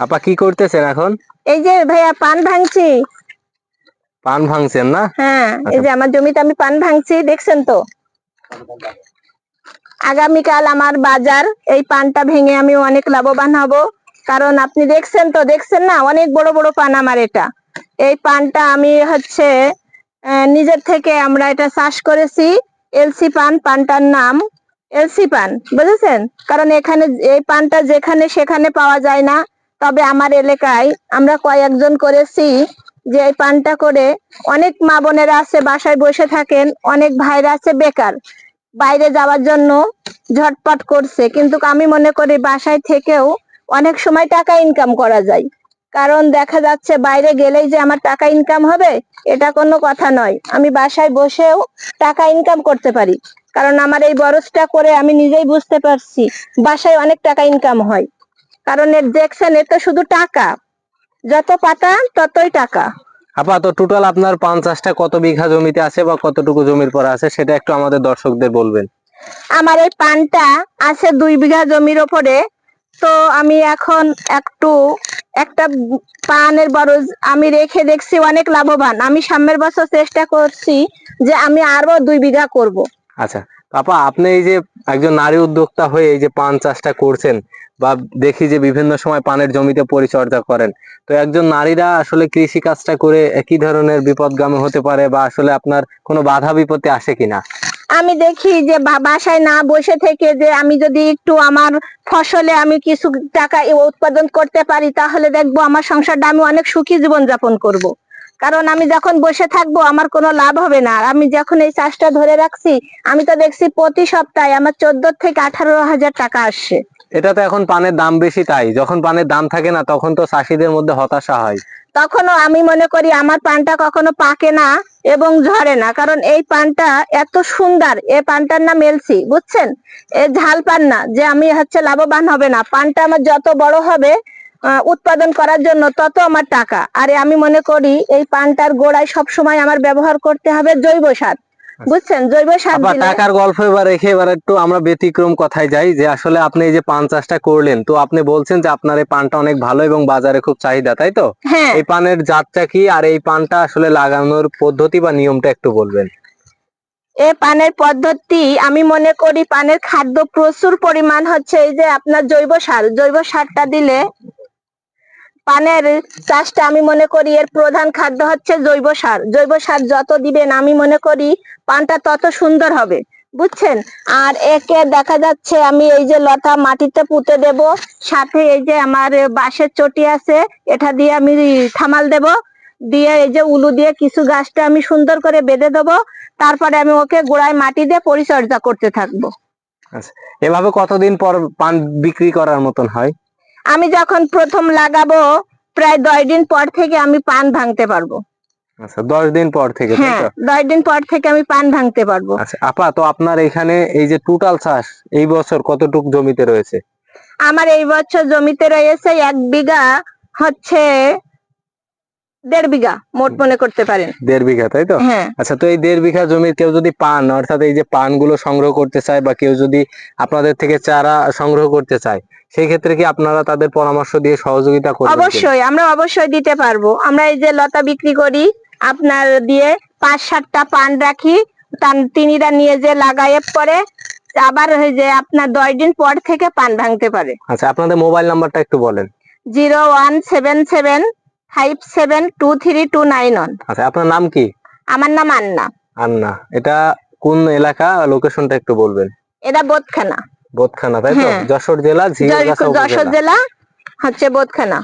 আপা কি করতেছেন এখন? এই যে ভাইয়া পান ভাঙছি। পান ভাঙছেন না? হ্যাঁ এই আচ্ছা। যে আমার জমিতে আমি পান ভাঙছি দেখছেন তো? আগামীকাল আমার বাজার এই পানটা ভেঙে আমি অনেক লাভবান হব। কারণ আপনি দেখছেন তো দেখছেন না? অনেক বড় বড় পান আমার এটা। এই পানটা আমি হচ্ছে নিজের থেকে আমরা এটা চাষ করেছি। এলসি পান পানটার নাম এলসি পান বুঝেছেন? কারণ এখানে এই পানটা যেখানে সেখানে পাওয়া যায় না। তবে আমার এলাকায় আমরা কয়েকজন করেছি যে এই পানটা করে অনেক মা বোনেরা আছে, বাসায় বসে থাকেন, অনেক ভাইরা আছে, বেকার। বাইরে যাওয়ার জন্য ঝটপট করছে। কিন্তু আমি মনে করি বাসায় থেকেও অনেক সময় টাকা ইনকাম করা যায়। কারণ দেখা যাচ্ছে বাইরে গেলেই যে আমার টাকা ইনকাম হবে, এটা কোনো কথা নয়। আমি বাসায় বসেও টাকা ইনকাম করতে পারি। কারণ আমার এই বরসটা করে আমি নিজেই বুঝতে পারছি বাসায় অনেক টাকা ইনকাম হয়। কারণ এর দেখছেন এ তো শুধু টাকা। যত পাতা ততই টাকা। আপা তো টোটাল আপনার পান চাষটা কত বিঘা জমিতে আছে বা কতটুকু জমির পর আছে সেটা একটু আমাদের দর্শকদের বলবেন। আমার এই পানটা আছে দুই বিঘা জমির ওপরে। তো আমি এখন একটু একটা পানের বরজ আমি রেখে দেখছি অনেক লাভবান। আমি সামনের বছর চেষ্টা করছি যে আমি আরও দুই বিঘা করব। আচ্ছা আপা, আপনি এই যে একজন নারী উদ্যোক্তা হয়ে এই যে পান চাষটা করছেন বা দেখি যে বিভিন্ন সময় পানের জমিতে পরিচর্যা করেন, তো একজন নারীরা আসলে কৃষি কাজটা করে কি ধরনের বিপদগামী হতে পারে বা আসলে আপনার কোনো বাধা বিপত্তি আসে কিনা আমি দেখি যে বাসায় না বসে থেকে যে আমি যদি একটু আমার ফসলে আমি কিছু টাকা উৎপাদন করতে পারি, তাহলে দেখব আমার সংসারটা আমি অনেক সুখী জীবন যাপন করব। কারণ আমি যখন বসে থাকব আমার কোনো লাভ হবে না। আর আমি যখন এই চাষটা ধরে রাখছি আমি তো দেখছি প্রতি সপ্তাহে আমার চোদ্দ থেকে আঠারো হাজার টাকা আসছে। এটা তো এখন পানের দাম বেশি তাই। যখন পানের দাম থাকে না তখন তো চাষিদের মধ্যে হতাশা হয়। তখনও আমি মনে করি আমার পানটা কখনো পাকে না এবং ঝরে না। কারণ এই পানটা এত সুন্দর এই পানটার নাম এলসি বুঝছেন? এ ঝাল পান না যে আমি হচ্ছে লাভবান হবে না। পানটা আমার যত বড় হবে উৎপাদন করার জন্য তত আমার টাকা। আরে আমি মনে করি এই পানটার গোড়ায় সব সময় আমার ব্যবহার করতে হবে জৈব সার। বুঝছেন? জৈব সার টাকার গল্প এবার রেখে এবার একটু আমরা ব্যতিক্রম কথায় যাই যে আসলে আপনি এই যে পান চাষটা করলেন তো আপনি বলছেন যে আপনার এই পানটা অনেক ভালো এবং বাজারে খুব চাহিদা তাই তো? হ্যাঁ। এই পানের জাতটা কি আর এই পানটা আসলে লাগানোর পদ্ধতি বা নিয়মটা একটু বলবেন। এ পানের পদ্ধতি আমি মনে করি পানের খাদ্য প্রচুর পরিমাণ হচ্ছে এই যে আপনার জৈব সার। জৈব সারটা দিলে পানের চাষটা আমি মনে করি এর প্রধান খাদ্য হচ্ছে জৈব সার। জৈব সার যত দিবেন আমি মনে করি পানটা তত সুন্দর হবে, বুঝছেন? আর একে দেখা যাচ্ছে আমি এই যে লতা মাটিতে পুঁতে দেব, সাথে এই যে আমার বাঁশের চটি আছে, এটা দিয়ে আমি থামাল দেব, দিয়ে এই যে উলু দিয়ে কিছু গাছটা আমি সুন্দর করে বেঁধে দেবো, তারপরে আমি ওকে গোড়ায় মাটি দিয়ে পরিচর্যা করতে থাকব। এভাবে কতদিন পর পান বিক্রি করার মতন হয়? আমি যখন প্রথম লাগাবো প্রায় দশ দিন পর থেকে আমি পান ভাঙতে পারব। আচ্ছা দশ দিন পর থেকে হ্যাঁ দশ দিন পর থেকে আমি পান ভাঙতে পারব। আচ্ছা আপা তো আপনার এখানে এই যে টোটাল চাষ এই বছর কতটুক জমিতে রয়েছে? আমার এই বছর জমিতে রয়েছে এক বিঘা হচ্ছে দেড় বিঘা মোট মনে করতে পারেন। দেড় বিঘা তাই তো? হ্যাঁ। আচ্ছা তো এই দেড় বিঘা জমির কেউ যদি পান অর্থাৎ এই যে পানগুলো সংগ্রহ করতে চায় বা কেউ যদি আপনাদের থেকে চারা সংগ্রহ করতে চায় সেই ক্ষেত্রে কি আপনারা তাদের পরামর্শ দিয়ে সহযোগিতা করবেন অবশ্যই আমরা অবশ্যই দিতে পারব। আমরা এই যে লতা বিক্রি করি আপনার দিয়ে পাঁচ সাতটা পান রাখি তিনিরা নিয়ে যে লাগাইয়ে পরে আবার ওই যে আপনার দশ দিন পর থেকে পান ভাঙতে পারে। আচ্ছা আপনাদের মোবাইল নাম্বারটা একটু বলেন। Zero one seven seven five seven two three two nine one আচ্ছা আপনার নাম কি? আমার নাম আন্না। আন্না। এটা কোন এলাকা? লোকেশনটা একটু বলবেন। এটা বোধখানা বোধখানা তাই তো? হ্যাঁ। যশোর জেলা যশোর জেলা। হচ্ছে বোধখানা